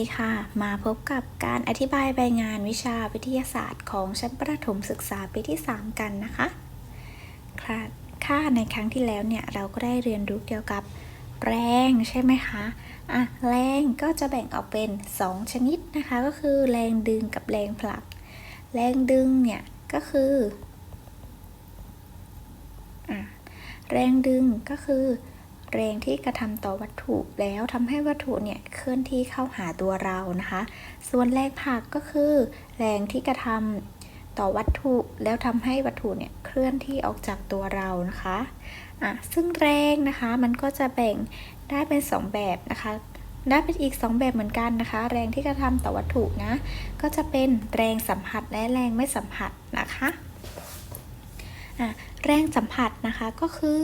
ดีค่ะ มาพบกับการอธิบายใบงานวิชาวิทยาศาสตร์ของชั้นประถมศึกษาปีที่ 3 กันนะคะค่ะค่ะในครั้งที่แล้วเนี่ยเราก็ได้เรียนรู้เกี่ยวกับแรงใช่ไหมคะอะแรงก็จะแบ่งออกเป็น 2 ชนิดนะคะ ก็คือแรงดึงกับแรงผลัก แรงดึงเนี่ยก็คืออะแรงดึงก็คือ แรงที่กระทำต่อวัตถุแล้วทำให้วัตถุเนี่ยเคลื่อนที่เข้าหาตัวเรานะคะ ส่วนแรงผลักก็คือ แรงที่กระทำต่อวัตถุแล้วทำให้วัตถุเนี่ยเคลื่อนที่ออกจากตัวเรานะคะอะซึ่งแรงนะคะมันก็จะแบ่งได้เป็น 2 แบบนะคะได้เป็นอีก 2 แบบเหมือนกันนะคะ แรงที่กระทำต่อวัตถุนะ ก็จะเป็นแรงสัมผัสและแรงไม่สัมผัสนะคะอะแรงสัมผัสนะคะก็คือ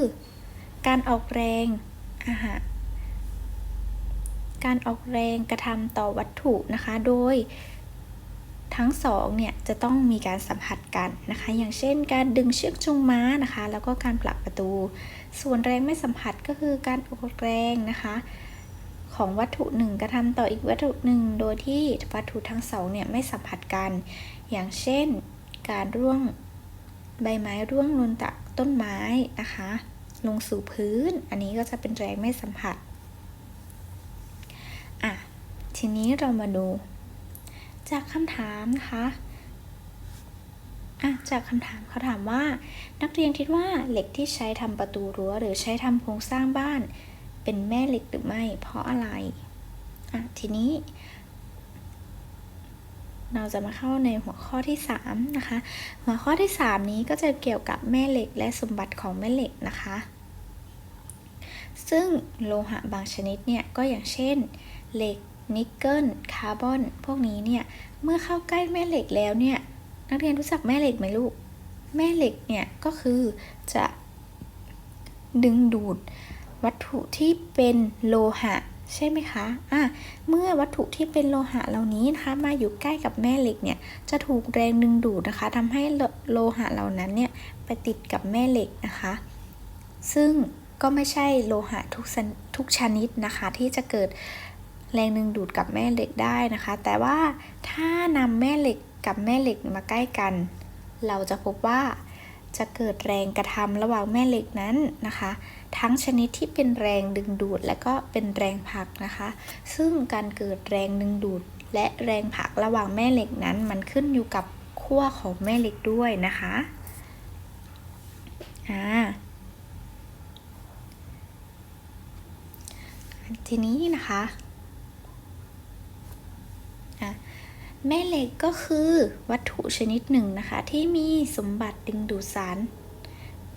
การออกแรงอ่าฮะการออกแรงกระทำต่อวัตถุนะคะ โดยทั้งสองเนี่ยจะต้องมีการสัมผัสกันนะคะ อย่างเช่น การดึงเชือกจูงม้านะคะ แล้วก็การผลักประตู ส่วนแรงไม่สัมผัสก็คือการออกแรงนะคะ ของวัตถุหนึ่งกระทำต่ออีกวัตถุหนึ่งโดยที่วัตถุทั้งสองเนี่ยไม่สัมผัสกัน อย่างเช่น การร่วงใบไม้ร่วงลงจากต้นไม้นะคะ ลงสู่พื้น อันนี้ก็จะเป็นแรงไม่สัมผัส อะ ทีนี้เรามาดู จากคำถามนะคะอะจากคำถามเขาถามว่า นักเรียนคิดว่าเหล็กที่ใช้ทำประตูรั้ว หรือใช้ทำโครงสร้างบ้าน เป็นแม่เหล็กหรือไม่ เพราะอะไร อะ ทีนี้ เราจะมาเข้าในหัวข้อที่ 3 นะคะ หัวข้อที่ 3 นี้ก็จะเกี่ยวกับแม่เหล็กและสมบัติของแม่เหล็กนะคะ ซึ่งโลหะบางชนิดเนี่ยก็อย่างเช่น เหล็ก นิกเกิล คาร์บอน พวกนี้เนี่ย เมื่อเข้าใกล้แม่เหล็กแล้วเนี่ย นักเรียนรู้จักแม่เหล็กไหมลูก แม่เหล็กเนี่ยก็คือจะดึงดูดวัตถุที่เป็นโลหะใช่ไหมคะอะเมื่อวัตถุที่เป็นโลหะเหล่านี้นะคะ มาอยู่ใกล้กับแม่เหล็กเนี่ย จะถูกแรงดึงดูดนะคะทำให้โลหะเหล่านั้นเนี่ยไปติดกับแม่เหล็กนะคะ ซึ่ง ก็ไม่ใช่โลหะทุกชนทุกชนิดนะคะ ที่จะเกิดแรงดึงดูดกับแม่เหล็กได้นะคะ แต่ว่าถ้านำแม่เหล็กกับแม่เหล็กมาใกล้กัน เราจะพบว่าจะเกิดแรงกระทำระหว่างแม่เหล็กนั้นนะคะ ทั้งชนิดที่เป็นแรงดึงดูด และก็เป็นแรงผลักนะคะ ซึ่งการเกิดแรงดึงดูด และแรงผลักระหว่างแม่เหล็กนั้น มันขึ้นอยู่กับขั้วของแม่เหล็กด้วยนะคะอ่า ทีนี้นะคะแม่เหล็กก็คือวัตถุชนิดหนึ่งนะคะ ที่มีสมบัติดึงดูดสาร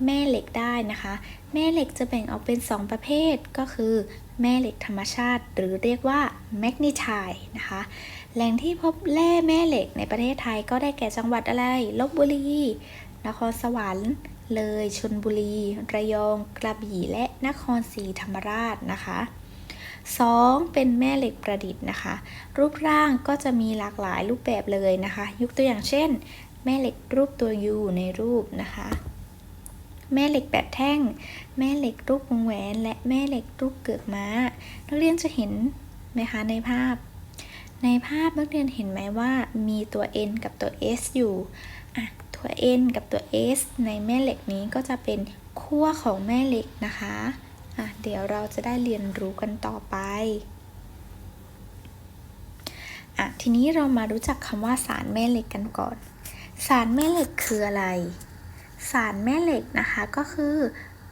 แม่เหล็กได้นะคะ แม่เหล็กจะแบ่งออกเป็น 2 ประเภทก็คือ แม่เหล็กธรรมชาติ หรือเรียกว่าแมกนีไทด์นะคะ แหล่งที่พบแร่แม่เหล็กในประเทศไทยก็ได้แก่จังหวัดอะไรลบบุรี นครสวรรค์ เลยชนบุรี ระยอง กระบี่และนครศรีธรรมราชนะคะ 2. เป็นแม่เหล็กประดิษฐ์นะคะ รูปร่างก็จะมีหลากหลายรูปแบบเลยนะคะ ยกตัวอย่างเช่น แม่เหล็กรูปตัว U ในรูปนะคะ แม่เหล็กแปดแท่ง แม่เหล็กรูปวงแหวน และแม่เหล็กรูปเกือกม้า นักเรียนจะเห็นไหมคะในภาพ ในภาพนักเรียนเห็นไหมว่ามีตัว N กับตัว S อยู่อะตัว N กับตัว S ในแม่เหล็กนี้ก็จะเป็นขั้วของแม่เหล็กนะคะ อะเดี๋ยวเราจะได้เรียนรู้กันต่อไปอะทีนี้เรามารู้จักคำว่าสารแม่เหล็กกันก่อน สารแม่เหล็กคืออะไร สารแม่เหล็กนะคะก็คือ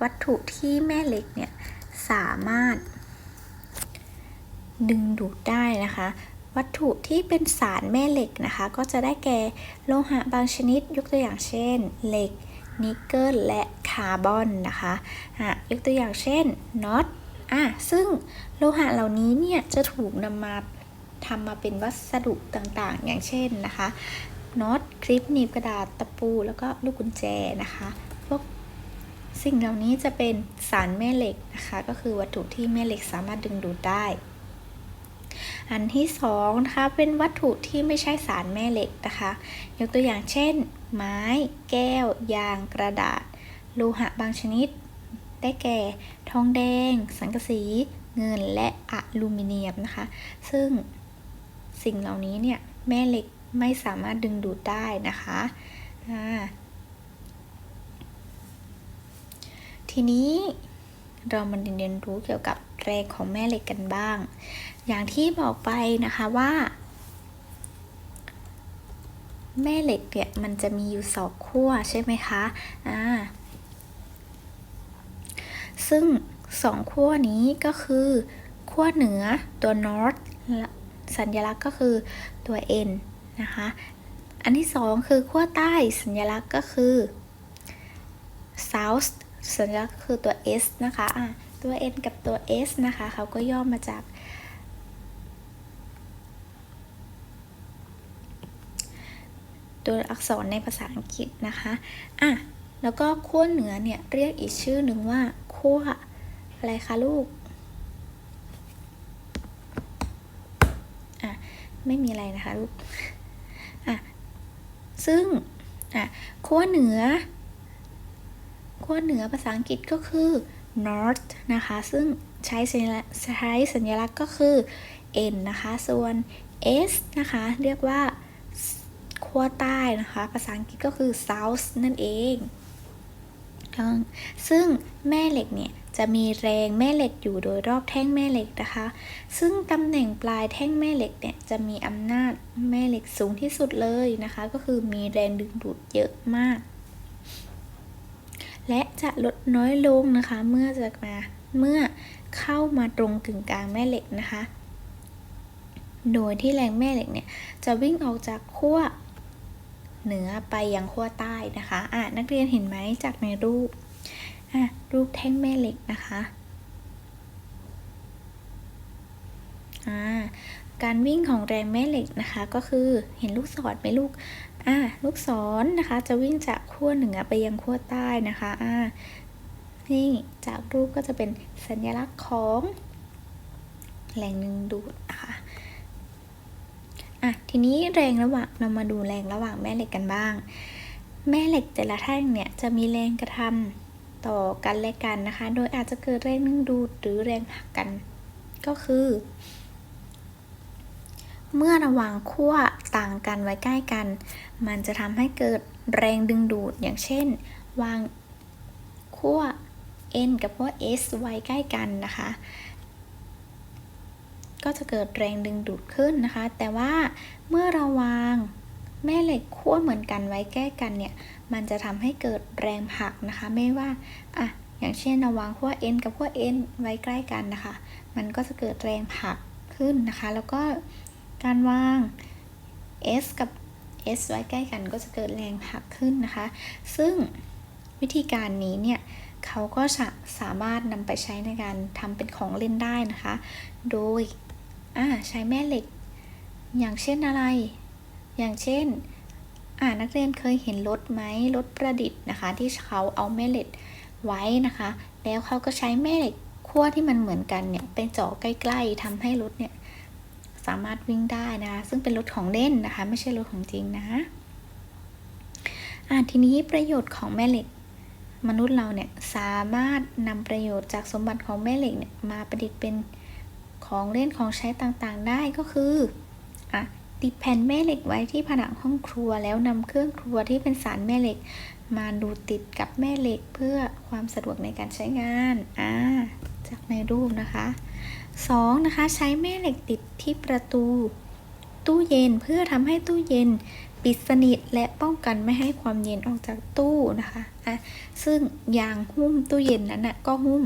วัตถุที่แม่เหล็กเนี่ยสามารถ ดึงดูดได้นะคะ วัตถุที่เป็นสารแม่เหล็กนะคะ ก็จะได้แก่โลหะบางชนิดยกตัวอย่างเช่น เหล็ก นิกเกิลและคาร์บอนนะคะะยกตัวอย่างเช่นน็อตอะซึ่งโลหะเหล่านี้เนี่ยจะถูกนำมาทำมาเป็นวัสดุต่างๆ อย่างเช่นนะคะน็อตคลิปหนีบกระดาษตะปู แล้วก็ลูกกุญแจนะคะ พวกสิ่งเหล่านี้จะเป็นสารแม่เหล็กนะคะ ก็คือวัตถุที่แม่เหล็กสามารถดึงดูดได้ อันที่สองนะคะเป็นวัตถุที่ไม่ใช่สารแม่เหล็กนะคะ ยกตัวอย่างเช่น ไม้ แก้ว ยาง กระดาษ โลหะบางชนิด ได้แก่ ทองแดง สังกะสี เงิน และอลูมิเนียมนะคะ ซึ่งสิ่งเหล่านี้เนี่ยแม่เหล็กไม่สามารถดึงดูดได้นะคะทีนี้เรามาเรียนรู้เกี่ยวกับ แรงของแม่เหล็กกันบ้าง อย่างที่บอกไปนะคะว่า แม่เหล็กเนี่ยมันจะมีอยู่สองขั้วใช่ไหมคะอ่าซึ่งสองขั้วนี้ก็คือขั้วเหนือตัว north สัญลักษณ์ก็คือตัว n นะคะ อันที่สองคือขั้วใต้สัญลักษณ์ก็คือ south สัญลักษณ์คือตัว s นะคะะ ตัว n กับตัว s นะคะ เขาก็ย่อมาจาก ตัวอักษรในภาษาอังกฤษนะคะอะแล้วก็ขั้วเหนือเนี่ย เรียกอีกชื่อหนึ่งว่าขั้วอะไรคะลูกอะไม่มีอะไรนะคะลูกอะซึ่งอะขั้วเหนือขั้วเหนือภาษาอังกฤษก็คือ north นะคะ ซึ่งใช้สัญลักษณ์ใช้สัญลักษณ์ก็คือ n นะคะ ส่วน s นะคะ เรียกว่าขั้วใต้นะคะ ภาษาอังกฤษก็คือ south นั่นเอง ซึ่งแม่เหล็กเนี่ยจะมีแรงแม่เหล็กอยู่โดยรอบแท่งแม่เหล็กนะคะ ซึ่งตำแหน่งปลายแท่งแม่เหล็กเนี่ยจะมีอำนาจแม่เหล็กสูงที่สุดเลยนะคะ ก็คือมีแรงดึงดูดเยอะมาก และจะลดน้อยลงนะคะ เมื่อจะมาเมื่อเข้ามาตรงกึ่งกลางแม่เหล็กนะคะ โดยที่แรงแม่เหล็กเนี่ยจะวิ่งออกจากขั้วเหนือไปยังขั้วใต้นะคะอะนักเรียนเห็นไหมจากในรูปอะรูปแท่งแม่เหล็กนะคะ อ่าการวิ่งของแรงแม่เหล็กนะคะ ก็คือเห็นลูกศรไหมลูกอ่าลูกศรนนะคะ จะวิ่งจากขั้วเหนือไปยังขั้วใต้นะคะอ่านี่จากรูปก็จะเป็นสัญลักษณ์ของแรงดึงดูดนะคะอะทีนี้แรงระหว่างเรามาดูแรงระหว่างแม่เหล็กกันบ้าง แม่เหล็กแต่ละแท่งเนี่ยจะมีแรงกระทำต่อกันและกันนะคะ โดยอาจจะเกิดแรงดึงดูดหรือแรงผลักกัน ก็คือ เมื่อระหว่างขั้วต่างกันไว้ใกล้กัน มันจะทำให้เกิดแรงดึงดูดอย่างเช่น วางขั้ว n กับขั้ว s ไว้ใกล้กันนะคะ ก็จะเกิดแรงดึงดูดขึ้นนะคะ แต่ว่าเมื่อเราวางแม่เหล็กขั้วเหมือนกันไว้ใกล้กันเนี่ย มันจะทำให้เกิดแรงผลักนะคะ ไม่ว่าอะอย่างเช่นเราวางขั้ว n กับขั้ว n ไว้ใกล้กันนะคะ มันก็จะเกิดแรงผลักขึ้นนะคะ แล้วก็ การวาง s กับ s ไว้ใกล้กันก็จะเกิดแรงผลักขึ้นนะคะ ซึ่งวิธีการนี้เนี่ยเขาก็จะสามารถนำไปใช้ในการทำเป็นของเล่นได้นะคะ โดยใช้แม่เหล็ก อย่างเช่นอะไร อย่างเช่นนักเรียนเคยเห็นรถไหมรถประดิษฐ์นะคะ ที่เขาเอาแม่เหล็กไว้นะคะ แล้วเขาก็ใช้แม่เหล็กขั้วที่มันเหมือนกันเนี่ยไปเจาะใกล้ ๆทำให้รถเนี่ย สามารถวิ่งได้นะคะซึ่งเป็นรถของเล่นนะคะ ไม่ใช่รถของจริงนะอ่าทีนี้ประโยชน์ของแม่เหล็ก มนุษย์เราเนี่ยสามารถนำประโยชน์จากสมบัติของแม่เหล็กเนี่ยมาประดิษฐ์เป็นของเล่นของใช้ต่างๆได้ก็คืออะติดแผ่นแม่เหล็กไว้ที่ผนังห้องครัวแล้วนำเครื่องครัวที่เป็นสารแม่เหล็ก มาดูติดกับแม่เหล็กเพื่อความสะดวกในการใช้งานอ่า จากในรูปนะคะ 2. นะคะใช้แม่เหล็กติดที่ประตู ตู้เย็นเพื่อทำให้ตู้เย็นปิดสนิทและป้องกันไม่ให้ความเย็นออกจากตู้นะคะอะซึ่งยางหุ้มตู้เย็นนั้นนะก็หุ้ม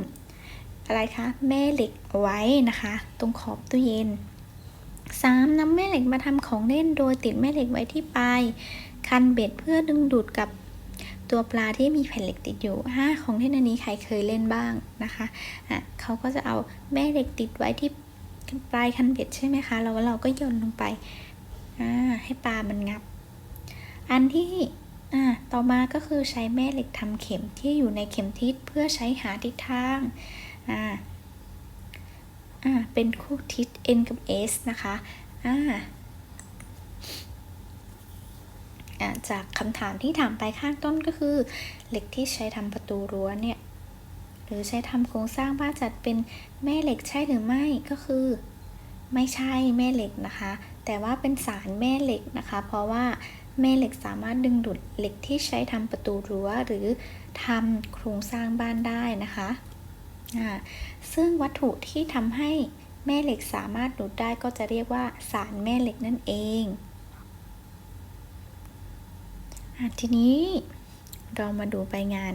อะไรคะแม่เหล็กไว้นะคะ ตรงขอบตู้เย็น 3. นำแม่เหล็กมาทำของเล่นโดยติดแม่เหล็กไว้ที่ปลายคันเบ็ดเพื่อดึงดูดกับ ตัวปลาที่มีแผ่นเหล็กติดอยู่ห้าของที่นันนี้ใครเคยเล่นบ้างนะคะอะเขาก็จะเอาแม่เหล็กติดไว้ที่ปลายคันเบ็ดใช่ไหมคะแล้วเราก็โยนลงไปอ่าให้ปลามันงับ อันที่อ่าต่อมาก็คือใช้แม่เหล็กทำเข็มที่อยู่ในเข็มทิศเพื่อใช้หาทิศทางอ่าอ่าเป็นคู่ทิศ n กับ s นะคะอ่า จากคำถามที่ถามไปข้างต้นก็คือ เหล็กที่ใช้ทำประตูรั้วเนี่ย หรือใช้ทำโครงสร้างบ้านจัดเป็นแม่เหล็กใช่หรือไม่ก็คือ ไม่ใช่แม่เหล็กนะคะ แต่ว่าเป็นสารแม่เหล็กนะคะ เพราะว่าแม่เหล็กสามารถดึงดูดเหล็กที่ใช้ทำประตูรั้วหรือทำโครงสร้างบ้านได้นะคะซึ่งวัตถุที่ทำให้แม่เหล็กสามารถดูดได้ก็จะเรียกว่าสารแม่เหล็กนั่นเอง ทีนี้เรามาดูใบงาน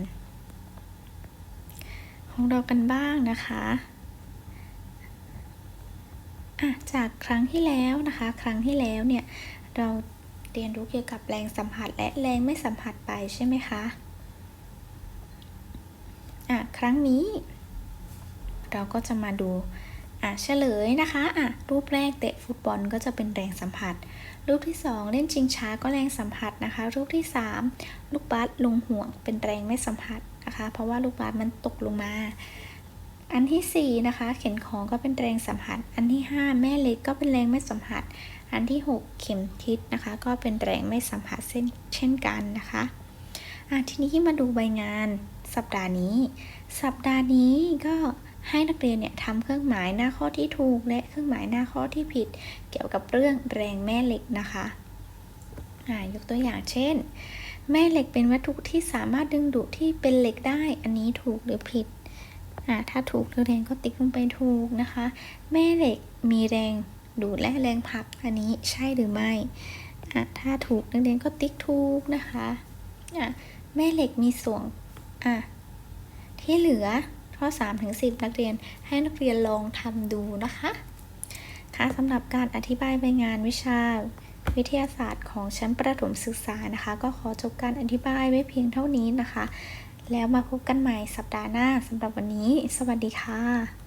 ของเรากันบ้างนะคะะจากครั้งที่แล้วนะคะ ครั้งที่แล้วเนี่ยเราเรียนรู้เกี่ยวกับแรงสัมผัสและแรงไม่สัมผัสไปใช่ไหมคะอะครั้งนี้ เราก็จะมาดูอะเฉลยนะคะอะรูปแรกเตะฟุตบอลก็จะเป็นแรงสัมผัส รูปที่ 2 เล่นชิงช้าก็แรงสัมผัสนะคะ รูปที่ 3 ลูกบาสลงห่วงเป็นแรงไม่สัมผัสนะคะ เพราะว่าลูกบาสมันตกลงมา อันที่ 4 นะคะ เข็นของก็เป็นแรงสัมผัส อันที่ 5 แม่เหล็กก็เป็นแรงไม่สัมผัส อันที่ 6 เข็มทิศนะคะ ก็เป็นแรงไม่สัมผัสเช่นเช่นกันนะคะอะทีนี้มาดูใบงานสัปดาห์นี้ สัปดาห์นี้ก็ ให้นักเรียนเนี่ยทำเครื่องหมายหน้าข้อที่ถูก และเครื่องหมายหน้าข้อที่ผิด เกี่ยวกับเรื่องแรงแม่เหล็กนะคะอ่ายกตัวอย่างเช่น แม่เหล็กเป็นวัตถุที่สามารถดึงดูดที่เป็นเหล็กได้ อันนี้ถูกหรือผิดอ่าถ้าถูกนักเรียนก็ติ๊กลงไปถูกนะคะ แม่เหล็กมีแรงดูดและแรงผลัก อันนี้ใช่หรือไม่อ่าถ้าถูกนักเรียนก็ติ๊กถูกนะคะอ่าแม่เหล็กมีส่วนอ่าที่เหลือ ข้อ 3 ถึง 10 นักเรียนให้นักเรียนลองทำดูนะคะ ค่ะสำหรับการอธิบายใบงานวิชาวิทยาศาสตร์ของชั้นประถมศึกษานะคะ ก็ขอจบการอธิบายไว้เพียงเท่านี้นะคะ แล้วมาพบกันใหม่สัปดาห์หน้าสำหรับวันนี้ สวัสดีค่ะ